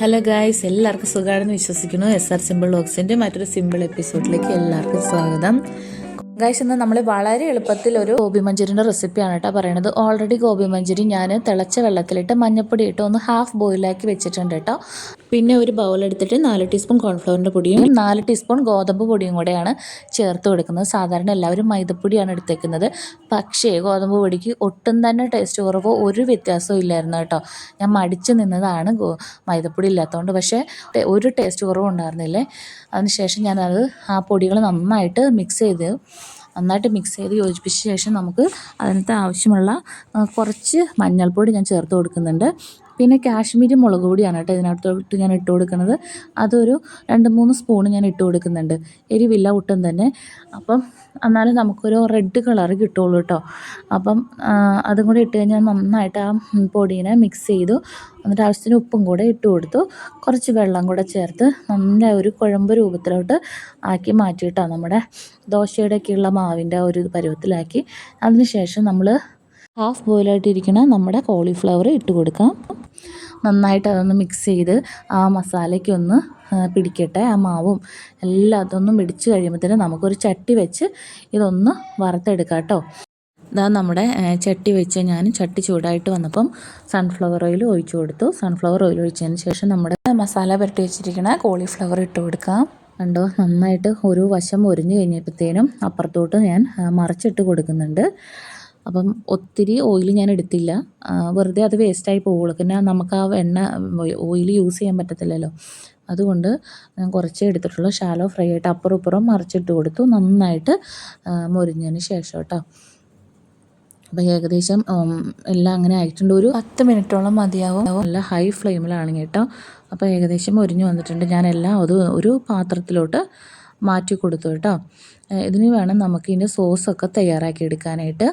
Hello guys എല്ലാവർക്കും സുഖമാണെന്ന് വിശ്വസിക്കുന്നു. എസ് ആർ സിമ്പിൾ ഡോക്സിന്റെ മറ്റൊരു സിമ്പിൾ എപ്പിസോഡിലേക്ക് എല്ലാവർക്കും സ്വാഗതം. ഗായ്സ് ഇന്ന് നമ്മൾ വളരെ എളുപ്പത്തിൽ ഒരു ഗോബി മഞ്ചൂരിന്റെ റെസിപ്പിയാണ് കേട്ടോ പറയണത്. ഓൾറെഡി ഗോബി മഞ്ചൂരി ഞാൻ തിളച്ച വെള്ളത്തിലിട്ട് മഞ്ഞപ്പൊടി ഇട്ട് ഒന്ന് ഹാഫ് ബോയിലാക്കി വെച്ചിട്ടുണ്ട് കേട്ടോ. പിന്നെ ഒരു ബൗൾ എടുത്തിട്ട് നാല് ടീസ്പൂൺ കോൺഫ്ലവറിന്റെ പൊടിയും നാല് ടീസ്പൂൺ ഗോതമ്പ് പൊടിയും കൂടെയാണ് ചേർത്ത് കൊടുക്കുന്നത്. സാധാരണ എല്ലാവരും മൈദപ്പൊടിയാണ് എടുത്തേക്കുന്നത്. പക്ഷേ ഗോതമ്പ് പൊടിക്ക് ഒട്ടും തന്നെ ടേസ്റ്റ് കുറവോ ഒരു വ്യത്യാസവും ഇല്ലായിരുന്നു കേട്ടോ. ഞാൻ മടിച്ചു നിന്നതാണ് മൈദപ്പൊടി ഇല്ലാത്തതുകൊണ്ട് പക്ഷേ ഒരു ടേസ്റ്റ് കുറവും ഉണ്ടായിരുന്നില്ലേ? അതിനുശേഷം ഞാനത് ആ പൊടികൾ നന്നായിട്ട് മിക്സ് ചെയ്ത് നന്നായിട്ട് മിക്സ് ചെയ്ത് യോജിപ്പിച്ച ശേഷം നമുക്ക് അതിനകത്ത് ആവശ്യമുള്ള കുറച്ച് മഞ്ഞൾപ്പൊടി ഞാൻ ചേർത്ത് കൊടുക്കുന്നുണ്ട്. പിന്നെ കാശ്മീരി മുളക് പൊടിയാണ് കേട്ടോ ഇതിനകത്തോട്ട് ഞാൻ ഇട്ട് കൊടുക്കുന്നത്. അതൊരു രണ്ട് മൂന്ന് സ്പൂൺ ഞാൻ ഇട്ട് കൊടുക്കുന്നുണ്ട്. എരിവില്ല ഒട്ടും തന്നെ. അപ്പം എന്നാലും നമുക്കൊരു റെഡ് കളർ കിട്ടുള്ളൂ കേട്ടോ. അപ്പം അതും കൂടി ഇട്ട് കഴിഞ്ഞാൽ നന്നായിട്ട് ആ പൊടീനെ മിക്സ് ചെയ്തു. എന്നിട്ട് ആവശ്യത്തിന് ഉപ്പും കൂടെ ഇട്ട് കൊടുത്തു. കുറച്ച് വെള്ളം കൂടെ ചേർത്ത് നല്ല ഒരു കുഴമ്പ് രൂപത്തിലോട്ട് ആക്കി മാറ്റിയിട്ടാണ് നമ്മുടെ ദോശയുടെയൊക്കെയുള്ള മാവിന്റെ ഒരു പരുവത്തിലാക്കി. അതിനുശേഷം നമ്മൾ ഹാഫ് ബോയിലായിട്ടിരിക്കുന്ന നമ്മുടെ കോളിഫ്ലവർ ഇട്ട് കൊടുക്കാം. നന്നായിട്ട് അതൊന്ന് മിക്സ് ചെയ്ത് ആ മസാലയ്ക്ക് ഒന്ന് പിടിക്കട്ടെ ആ മാവും എല്ലാം അതൊന്നും പിടിച്ച് കഴിയുമ്പോഴത്തേനും നമുക്കൊരു ചട്ടി വെച്ച് ഇതൊന്ന് വറുത്തെടുക്കാം കേട്ടോ. ഇതാ നമ്മുടെ ചട്ടി വെച്ച് ഞാൻ ചട്ടി ചൂടായിട്ട് വന്നപ്പം സൺഫ്ലവർ ഓയിൽ ഒഴിച്ചു കൊടുത്തു. സൺഫ്ലവർ ഓയിൽ ഒഴിച്ചതിന് ശേഷം നമ്മുടെ മസാല പുരട്ടി വെച്ചിരിക്കുന്ന കോളിഫ്ലവർ ഇട്ട് കൊടുക്കാം. കണ്ടോ? നന്നായിട്ട് ഒരു വശം ഒരിഞ്ഞു കഴിഞ്ഞപ്പോഴത്തേനും അപ്പുറത്തോട്ട് ഞാൻ മറിച്ചിട്ട് കൊടുക്കുന്നുണ്ട്. അപ്പം ഒത്തിരി ഓയിൽ ഞാൻ എടുത്തില്ല. വെറുതെ അത് വേസ്റ്റായി പോവുള്ളൂ. പിന്നെ നമുക്ക് ആ എണ്ണ ഓയിൽ യൂസ് ചെയ്യാൻ പറ്റത്തില്ലല്ലോ. അതുകൊണ്ട് ഞാൻ കുറച്ചേ എടുത്തിട്ടുള്ളൂ. ഷാലോ ഫ്രൈ ആയിട്ട് അപ്പുറം ഇപ്പുറം മറിച്ചിട്ട് കൊടുത്തു. നന്നായിട്ട് മുരിഞ്ഞതിന് ശേഷം കേട്ടോ അപ്പോൾ ഏകദേശം എല്ലാം അങ്ങനെ ആയിട്ടുണ്ട്. ഒരു പത്ത് മിനിറ്റോളം മതിയാവും. നല്ല ഹൈ ഫ്ലെയിമിലാണ് കേട്ടോ. അപ്പോൾ ഏകദേശം ഒരിഞ്ഞു വന്നിട്ടുണ്ട്. ഞാൻ എല്ലാം അത് ഒരു പാത്രത്തിലോട്ട് മാറ്റി കൊടുത്തു കേട്ടോ. ഇതിന് വേണം നമുക്ക് ഇതിന്റെ സോസൊക്കെ തയ്യാറാക്കി എടുക്കാനായിട്ട്.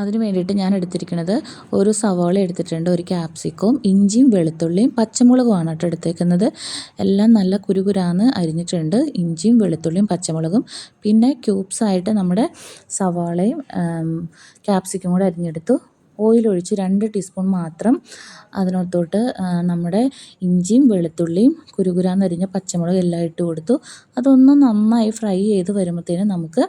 അതിന് വേണ്ടിയിട്ട് ഞാൻ എടുത്തിരിക്കുന്നത് ഒരു സവാള എടുത്തിട്ടുണ്ട് ഒരു ക്യാപ്സിക്കവും ഇഞ്ചിയും വെളുത്തുള്ളിയും പച്ചമുളകുമാണ് കേട്ടോ എടുത്തേക്കുന്നത്. എല്ലാം നല്ല കുരുകുരാന്ന് അരിഞ്ഞിട്ടുണ്ട് ഇഞ്ചിയും വെളുത്തുള്ളിയും പച്ചമുളകും. പിന്നെ ക്യൂബ്സായിട്ട് നമ്മുടെ സവാളയും ക്യാപ്സിക്കും കൂടെ അരിഞ്ഞെടുത്തു. ഓയിൽ ഒഴിച്ച് രണ്ട് ടീസ്പൂൺ മാത്രം അതിനകത്തോട്ട് നമ്മുടെ ഇഞ്ചിയും വെളുത്തുള്ളിയും കുരുകുരാന്നരിഞ്ഞ പച്ചമുളക് എല്ലാം ഇട്ട് കൊടുത്തു. അതൊന്ന് നന്നായി ഫ്രൈ ചെയ്ത് വരുമ്പോഴത്തേനും നമുക്ക്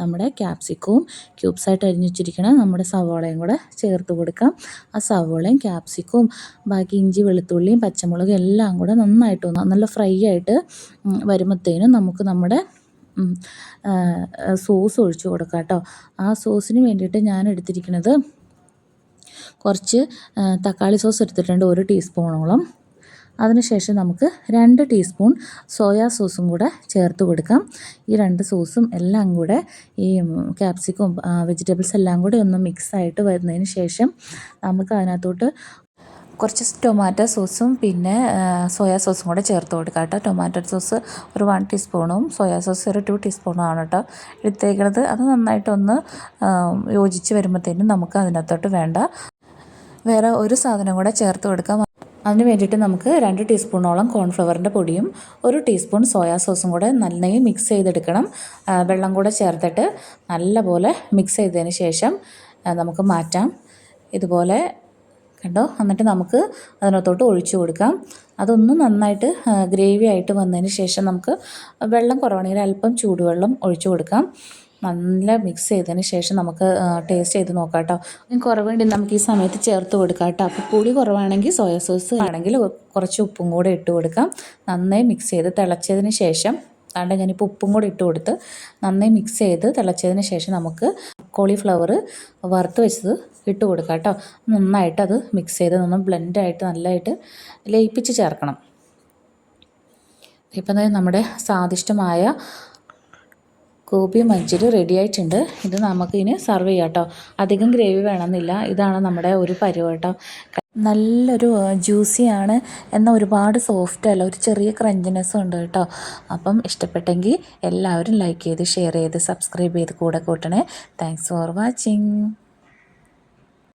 നമ്മുടെ ക്യാപ്സിക്കവും ക്യൂബ്സായിട്ട് അരിഞ്ഞു വെച്ചിരിക്കണം നമ്മുടെ സവോളയും കൂടെ ചേർത്ത് കൊടുക്കാം. ആ സവോളയും ക്യാപ്സിക്കവും ബാക്കി ഇഞ്ചി വെളുത്തുള്ളിയും പച്ചമുളകും എല്ലാം കൂടെ നന്നായിട്ട് നല്ല ഫ്രൈ ആയിട്ട് വരുമ്പോഴത്തേനും നമുക്ക് നമ്മുടെ സോസ് ഒഴിച്ചു കൊടുക്കാം കേട്ടോ. ആ സോസിന് വേണ്ടിയിട്ട് ഞാൻ എടുത്തിരിക്കുന്നത് കുറച്ച് തക്കാളി സോസ് എടുത്തിട്ടുണ്ട് ഒരു ടീസ്പൂണോളം. അതിനുശേഷം നമുക്ക് രണ്ട് ടീസ്പൂൺ സോയാ സോസും കൂടെ ചേർത്ത് കൊടുക്കാം. ഈ രണ്ട് സോസും എല്ലാം കൂടെ ഈ ക്യാപ്സിക്കും വെജിറ്റബിൾസ് എല്ലാം കൂടെ ഒന്ന് മിക്സ് ആയിട്ട് വരുന്നതിന് ശേഷം നമുക്ക് അതിനകത്തോട്ട് കുറച്ച് ടൊമാറ്റോ സോസും പിന്നെ സോയാ സോസും കൂടെ ചേർത്ത് കൊടുക്കാം കേട്ടോ. ടൊമാറ്റോ സോസ് ഒരു വൺ ടീസ്പൂണും സോയാ സോസ് ഒരു ടു ടീസ്പൂണും ആണ് കേട്ടോ എടുത്തേക്കുന്നത് അത് നന്നായിട്ടൊന്ന് യോജിച്ച് വരുമ്പോഴത്തേനും നമുക്ക് അതിനകത്തോട്ട് വേണ്ട വേറെ ഒരു സാധനം കൂടെ ചേർത്ത് കൊടുക്കാം. അതിന് വേണ്ടിയിട്ട് നമുക്ക് രണ്ട് ടീസ്പൂണോളം കോൺഫ്ലവറിന്റെ പൊടിയും ഒരു ടീസ്പൂൺ സോയാ സോസും കൂടെ നന്നായി മിക്സ് ചെയ്തെടുക്കണം. വെള്ളം കൂടെ ചേർത്തിട്ട് നല്ലപോലെ മിക്സ് ചെയ്തതിന് ശേഷം നമുക്ക് മാറ്റാം. ഇതുപോലെ കണ്ടോ? എന്നിട്ട് നമുക്ക് അതിനകത്തോട്ട് ഒഴിച്ചു കൊടുക്കാം. അതൊന്ന് നന്നായിട്ട് ഗ്രേവി ആയിട്ട് വന്നതിന് ശേഷം നമുക്ക് വെള്ളം കുറവാണെങ്കിൽ അല്പം ചൂടുവെള്ളം ഒഴിച്ചു കൊടുക്കാം. നല്ല മിക്സ് ചെയ്തതിന് ശേഷം നമുക്ക് ടേസ്റ്റ് ചെയ്ത് നോക്കാം കേട്ടോ ഇനി കുറവുണ്ടെങ്കിൽ നമുക്ക് ഈ സമയത്ത് ചേർത്ത് കൊടുക്കാം കേട്ടോ. അപ്പോൾ പുളി കുറവാണെങ്കിൽ സോയാ സോസ് ആണെങ്കിൽ കുറച്ച് ഉപ്പും കൂടെ ഇട്ട് കൊടുക്കാം. നന്നായി മിക്സ് ചെയ്ത് തിളച്ചതിന് ശേഷം അതുകൊണ്ട് ഞാനിപ്പോൾ ഉപ്പും കൂടെ ഇട്ട് കൊടുത്ത് നന്നായി മിക്സ് ചെയ്ത് തിളച്ചതിന് ശേഷം നമുക്ക് കോളിഫ്ലവർ വറുത്ത് വെച്ചത് ഇട്ട് കൊടുക്കാം കേട്ടോ. നന്നായിട്ട് അത് മിക്സ് ചെയ്ത് നന്ന് ബ്ലെൻഡായിട്ട് നല്ലതായിട്ട് ലയിപ്പിച്ച് ചേർക്കണം. ഇപ്പം നമ്മുടെ സ്വാദിഷ്ടമായ ഗോപി മഞ്ചൂരി റെഡി ആയിട്ടുണ്ട്. ഇത് നമുക്കിനി സർവ് ചെയ്യാം കേട്ടോ അധികം ഗ്രേവി വേണമെന്നില്ല. ഇതാണ് നമ്മുടെ ഒരു പരുവ കേട്ടോ നല്ലൊരു ജ്യൂസിയാണ് എന്നാൽ ഒരുപാട് സോഫ്റ്റ് അല്ല. ഒരു ചെറിയ ക്രഞ്ചിനെസ്സും ഉണ്ട് കേട്ടോ അപ്പം ഇഷ്ടപ്പെട്ടെങ്കിൽ എല്ലാവരും ലൈക്ക് ചെയ്ത് ഷെയർ ചെയ്ത് സബ്സ്ക്രൈബ് ചെയ്ത് കൂടെ കൂട്ടണേ. Thanks for watching